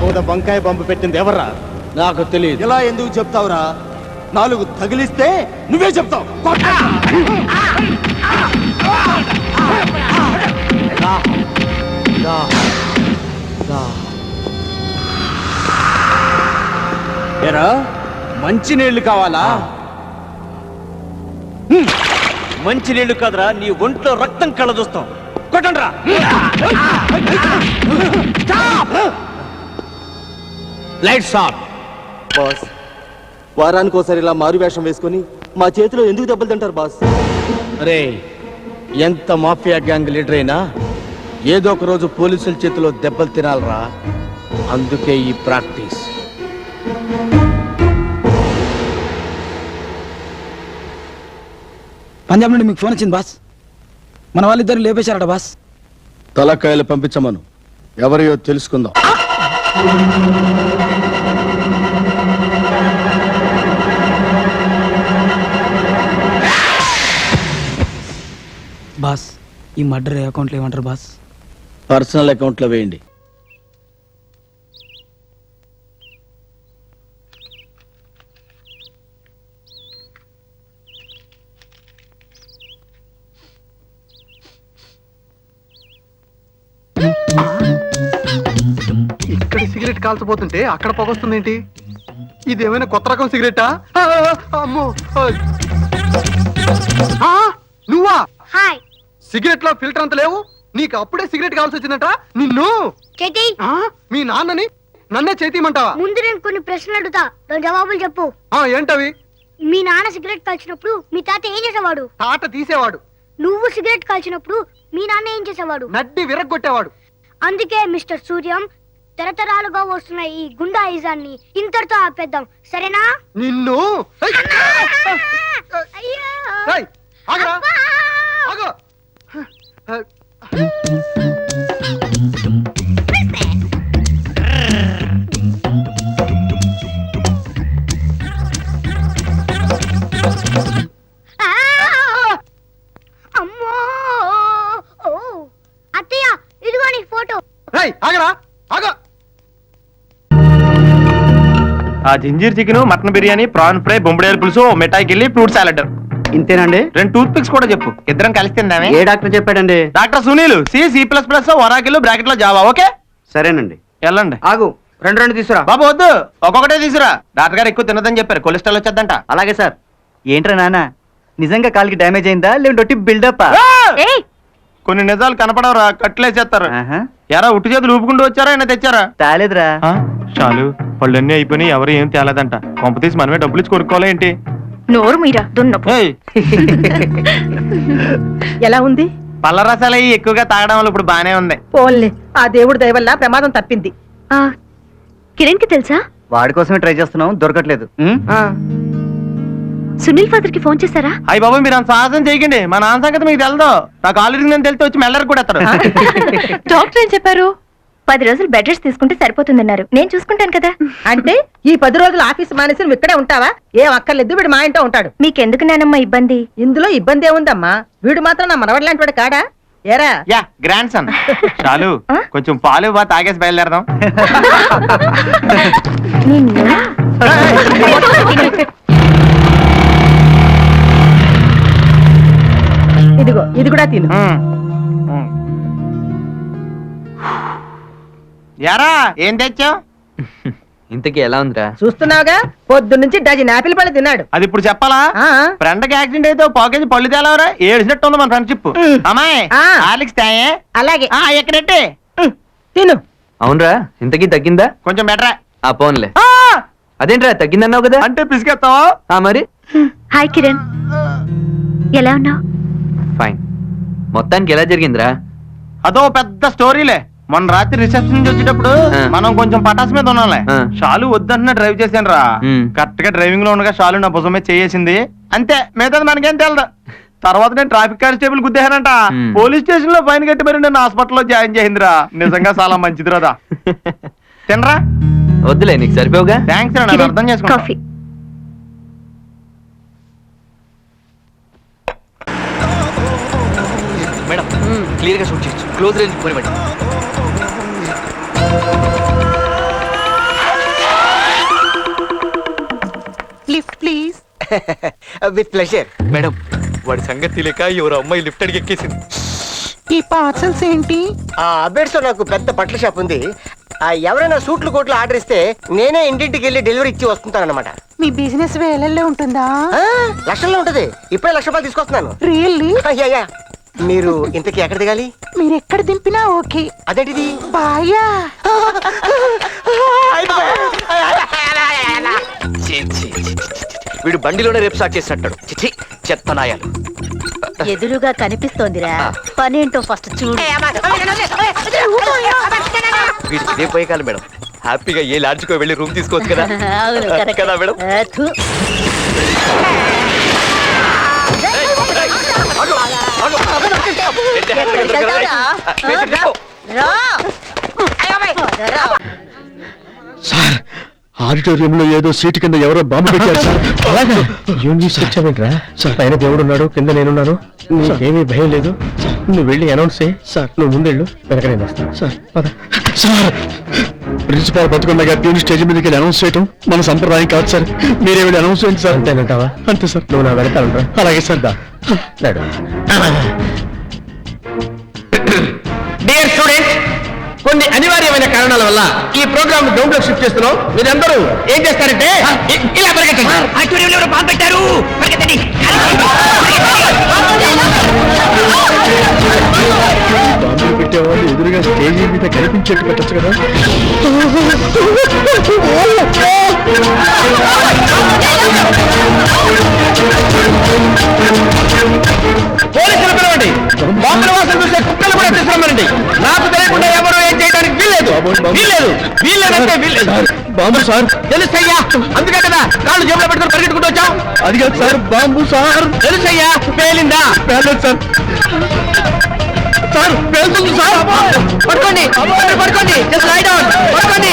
కూడా వంకాయ బంపు పెట్టింది ఎవరా నాకు తెలియదు ఇలా ఎందుకు చెప్తావురా నాలుగు తగిలిస్తే నువ్వే చెప్తావు ఎరా మంచి నీళ్ళు కావాలా మంచి నీళ్ళు కాదురా నీ ఒంట్లో రక్తం కళ్ళ చూస్తాం కొట్టండ్రా లైట్స్ ఆఫ్ బాస్ వారానికి ఒకసారి ఇలా మారు వేషం వేసుకొని మా చేతిలో ఎందుకు దెబ్బలు తింటారు బాస్? రే ఎంత మాఫియా గ్యాంగ్ లీడర్ అయినా ఏదో ఒక రోజు పోలీసుల చేతిలో దెబ్బలు తినాలరా? అందుకే ఈ ప్రాక్టీస్. పంజాబ్ నుండి మీకు ఫోన్ వచ్చింది బాస్. మన వాళ్ళిద్దరు లేపేశారట బాస్. తలకాయలు పంపించమను. ఎవరియో తెలుసుకుందాం. బాస్ ఈ మర్డర్ ఏ అకౌంట్లో ఏమంటారు బాస్? పర్సనల్ అకౌంట్లో వేయండి. ఇక్కడ సిగరెట్ కాల్చబోతుంటే అక్కడ పొగొస్తుంది ఏంటి ఇది ఏమైనా కొత్త రకం సిగరెటా? ఆ, అమ్మో ఆ. నువ్వా? హాయ్. సిగరెట్లో ఫిల్టర్ అంత లేవు? నీకు అప్పుడే సిగరెట్ కావాల్సి వచ్చిందట నిన్ను? చేతి. ఆ, మీ నాన్నని నన్నే చేతిమంటావా ముందు నేను కొన్ని ప్రశ్నలు అడుగుతా. దాని జవాబులు చెప్పు. ఆ ఏంటవి? మీ నాన్న సిగరెట్ కాల్చినప్పుడు మీ తాత ఏం చేసేవాడు? తాట తీసేవాడు. నువ్వు సిగరెట్ కాల్చినప్పుడు మీ నాన్న ఏం చేసేవాడు? నడ్డి విరగ్గొట్టేవాడు. అందుకే మిస్టర్ సూర్యం తరతరాలుగా వస్తున్న ఈ గుండాయిజాన్ని ఇంతటితో ఆపేద్దాం సరేనా నిన్ను ఏయ్! అయ్యో! ఏయ్, ఆగురా. అబ్బా! ఆగు. ఆ ginger chicken mutton biryani prawn fry బొంబడేలు పులుసు మిఠాయికి వెళ్ళి ఫ్రూట్ సాలెడ్. ఇంతేనండి? రెండు టూత్ పిక్స్ కూడా చెప్పు. ఇద్దరం కలిసి తిందామే. ఏ డాక్టర్ చెప్పాడండి? Doctor Sunil C C plus plus oracle బ్రాకెట్లో జావా ఓకే? సరేనండి. వెళ్ళండి. ఆగు. రెండు రెండు తీసురా. బాబు వద్దు. ఒక్కొక్కటే తీసురా. డాక్టర్ గారు ఎక్కువ తినదని చెప్పారు. కొలెస్ట్రాల్ వచ్చేద్దంట. అలాగే సార్. ఏంట్రా నాన్న? నిజంగా కాలికి డ్యామేజ్ అయిందా? లేదంటే బిల్డప్! కొన్ని నిజాలు కనపడవరా? కట్లేసేస్తారు ఎరా ఉట్టి చేతులు ఊపుకుంటూ వచ్చారా? ఆయన తెచ్చారా? తాలేదురా. ఆ? చాలు. పళ్ళన్నీ అయిపోయినాయి ఎవరు ఏం తేలేదంట. కొంప తీసి మనమే డబ్బులు ఇచ్చి కొనుక్కోవాలి ఏంటి? నోరు మీరా దున్నపు. ఏయ్, ఎలా ఉంది? పళ్ళ రసాలు అయ్యి ఎక్కువగా తాగడం వల్ల ఇప్పుడు బానే ఉంది. పోన్లే ఆ దేవుడి దయ వల్ల ప్రమాదం తప్పింది. కిరణ్కి తెలుసా? వాడి కోసమే ట్రై చేస్తున్నాం దొరకట్లేదు. ఉం? సునీల్ ఫాదర్కి ఫోన్ చేశారా? అయ్యి బాబు మీరు అంత సాహసం చేయకండి. మా నాన్న సంగతి మీకు తెలదు. నాకు ఆల్రెడీ నేను తెలితే వచ్చి మెల్లరికి కూడా ఎత్తాడు డాక్టర్ ఏం చెప్పారు? పది రోజులు బెడ్ రెస్ట్ తీసుకుంటే సరిపోతుందన్నారు. నేను చూసుకుంటాను కదా. అంటే ఈ పది రోజులు ఆఫీస్ మానేసి నువ్వు ఇక్కడే ఉంటావా? ఏం అక్కర్లేదు వీడు మా ఇంట్లో ఉంటాడు. మీకెందుకు నానమ్మ ఇబ్బంది? ఇందులో ఇబ్బంది ఏముందమ్మా? వీడు మాత్రం నా మనవడు లాంటి వాడు కాడా? ఏరా? యా గ్రాండ్ సన్ చాలు కొంచెం పాలు బా తాగేసి బయలుదేరదాం. నిన్ను? ఇది కూడా తిను. యారా ఏం తెచ్చావు? ఇంతకీ ఎలా ఉందిరా? చూస్తున్నావుగా? పొద్దు నుంచి డజన్ ఆపిల్ పళ్ళు తిన్నాడు. అది ఇప్పుడు చెప్పాలా? ఆ. ఫ్రెండ్కి యాక్సిడెంట్ అయితే పాకేజ్ పళ్ళు తేలవరా? ఏడిసినట్టు ఉంది మన ఫ్రెండ్షిప్ మ్మ్. అమ్మాయి. ఆలిక్స్ తాయే? అలాగే. ఎక్కడెట్టే ఉమ్, తిను. అవునరా ఇంతకీ తగ్గిందా? కొంచెం బెటరా ఆ పోన్లే. అదేంట్రా తగ్గిందన్నావు కదా? అంటే పిసికెత్తావా? ఆ మరి? హాయ్ కిరణ్. ఎలా ఉన్నావు? ఫైన్. మొత్తానికి ఎలా జరిగిందిరా? అదో పెద్ద స్టోరీలే. మొన్న రాత్రి రిసెప్షన్ నుంచి వచ్చేటప్పుడు ఆ. మనం కొంచెం పటాస్ మీద ఉన్నాంలే. ఆ. షాలు వద్దంటున్నా డ్రైవ్ చేశాను రా ఉమ్. కరెక్ట్గా డ్రైవింగ్లో ఉండగా షాలు నా భుజం మీద చేసింది అంతే మిగతాది మనకేం తెలదు. తర్వాత నేను ట్రాఫిక్ కానిస్టేబుల్ గుద్దేశానంట. ఉమ్. పోలీస్ స్టేషన్లో ఫైన్ కట్టి మరి నన్ను హాస్పిటల్లో జాయిన్ చేసిందిరా. నిజంగా చాలా మంచిది రాదా తినరా? వద్దులే నీకు సరిపోవుగా? థ్యాంక్స్ అర్థం కాఫీ. క్లియర్గా షూట్ చేయొచ్చు. క్లోజ్ రేంజ్ కొని lift please. With pleasure madam వాడి సంగతి లేక ఎవరు అమ్మాయి లిఫ్ట్ అడిగి ఎక్కేసింది ఈ పార్సల్స్ ఏంటి? ఆ అబేడ్స్లో నాకు పెద్ద బట్టల షాప్ ఉంది. ఆ ఎవరైనా సూట్లు కోట్లు ఆర్డర్ ఇస్తే నేనే ఇంటింటికి వెళ్ళి డెలివరీ ఇచ్చి వస్తుంటానమాట మీ బిజినెస్ వేలల్లో ఉంటుందా? లక్షల్లో ఉంటది. ఇప్పుడే లక్ష రూపాయలు తీసుకొస్తున్నాను. రియల్లీ మీరు ఇంతకీ ఎక్కడ దిగాలి మీరు ఎక్కడ దింపినా ఓకే అదేంటిది బాయా వీడు బండిలోనే రేపు స్టార్ట్ చేసినట్టాడు చిచి చెత్త నాయాలు ఎదురుగా కనిపిస్తోందిరా పనేంటో ఫస్ట్ చూడు వీడికి ఇదే పోయే కాలం మేడం హ్యాపీగా ఏ లాడ్జ్కో వెళ్ళి రూమ్ తీసుకోవచ్చు కదా అవును, correct. కదా మేడం ఆ, థు. సార్ ఆడిటోరియంలో ఏదో సీటు కింద ఎవరో బాంబు పెట్టారు సార్ అలాగా? ఏం తీసుకొచ్చావేంట్రా సార్ పైన దేవుడు ఉన్నాడు కింద నేనున్నాను. నీకేమీ భయం లేదు. నువ్వు వెళ్ళి అనౌన్స్ చేయి. సార్ నువ్వు ముందెళ్ళు వెనక నేను వస్తాను. సార్ పద. సార్ ప్రిన్సిపాల్ బతుకున్నగా ప్యూన్ స్టేజ్ మీదకి వెళ్ళి అనౌన్స్ చేయటం మన సంప్రదాయం కాదు సార్ మీరే వెళ్ళి అనౌన్స్ చేయండి సార్ అంతేనంటావా? అంతే సార్ నువ్వు నా వెనకాలంటా అలాగే సార్ దా. అనివార్యమైన కారణాల వల్ల ఈ ప్రోగ్రామ్ గ్రౌండ్లో షిఫ్ట్ చేస్తున్నాం. మీరందరూ ఏం చేస్తారంటే ఇలా ఆడిటోరియంలో ఎవరో బాంబు పెట్టారు పరిగెత్తండి. బాంబులు పెట్టేవాళ్ళు ఎదురుగా స్టేజీ మీద కనిపించేట్టు పెట్టచ్చు కదా. పోలీసులు పిలవండి. బాంబుల వాసన చూసే కుక్కలు కూడా తీసుకురమ్మనండి. నాకు తెలియకుండా ఎవరు ఏం చేయడానికి వీల్లేదు. వీల్లేదు. వీల్లేదంటే వీల్లేదు. Bomb sir. తెలుసయ్యా అందుకే కదా కాళ్ళు జేబులో పెట్టుకుని పరిగెట్టుకుంటూ వచ్చాం అది కాదు సార్ బాంబు సార్. తెలుసయ్యా పేలిందా? పేలేదు సార్. సార్ పేలుతుంది సార్. పడుకోండి పడుకోండి జస్ట్ లై డౌన్ పడుకోండి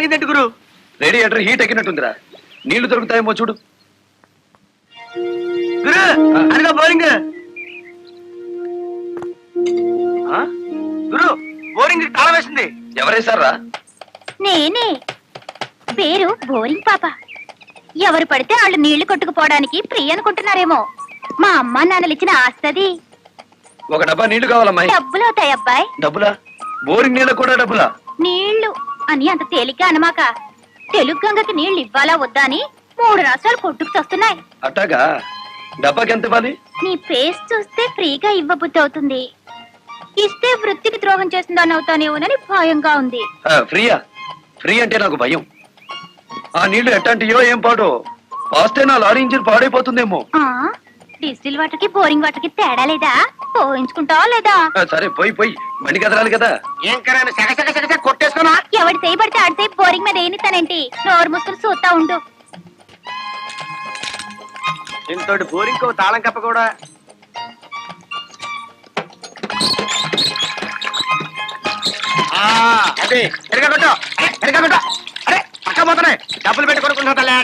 ఆగిందంటే గురు. Radiator heat ఎక్కినట్టుందిరా. నీళ్ళు దొరుకుతాయేమో చూడు. గురు బోరింగ్. గురు బోరింగ్ తాళం వేసింది. ఎవరేశారా నేనే. పేరు బోరింగ్ పాప. ఎవరు పడితే వాళ్ళు నీళ్ళు కొట్టుకుపోవడానికి ఫ్రీ అనుకుంటున్నారేమో. మా అమ్మ నాన్నలు ఇచ్చిన ఆస్తది ఒక డబ్బా నీళ్ళు కావాలమ్మాయి. డబ్బులు అవుతాయి అబ్బాయి డబ్బులా? బోరింగ్ నీళ్ళ కూడా డబ్బులా? నీళ్ళు. అని అంత తేలిక అనమాక. తెలుగు గంగకి నీళ్ళు ఇవ్వాలా వద్దా అని మూడు రాష్ట్రాలు కొట్టుకు వస్తున్నాయి అట్టాగా? డబ్బాకి ఎంత ఇవ్వాలి? నీ ఫేస్ చూస్తే ఫ్రీగా ఇవ్వబుద్ధి అవుతుంది ఇస్తే వృత్తికి ద్రోహం చేస్తుందని అవుతానేమోనని భయంగా ఉంది. ఆ, ఫ్రీయా? ఫ్రీ అంటే నాకు భయం. ఆ నీళ్ళు ఎట్టంటియో ఏం పాడో? పాస్తే నా లారీ ఇంజిన్ పాడైపోతుందేమో. ఆ? డిస్టిల్ వాటర్కి బోరింగ్ వాటర్కి తేడా లేదా? పోయించుకుంటావా లేదా? సరే పోయి పోయి. బండి కదరాలి కదా. ఏం కరాను? సగ సగ సగ సగ కొట్టేసుకున్నా? ఎవడి చేయి పడితే ఆడి చేయి బోరింగ్ మీద ఏనిస్తానేంటి నోరు ముసుకుని చూస్తా ఉండు. ఇంతటి బోరింగ్ తాళం కప్ప కూడా. అదే. ఎరగబెట్టు ఎరగబెట్టు అరే పక్క పోతున్నాయి. డబ్బులు పెట్టి కొనుక్కుంటా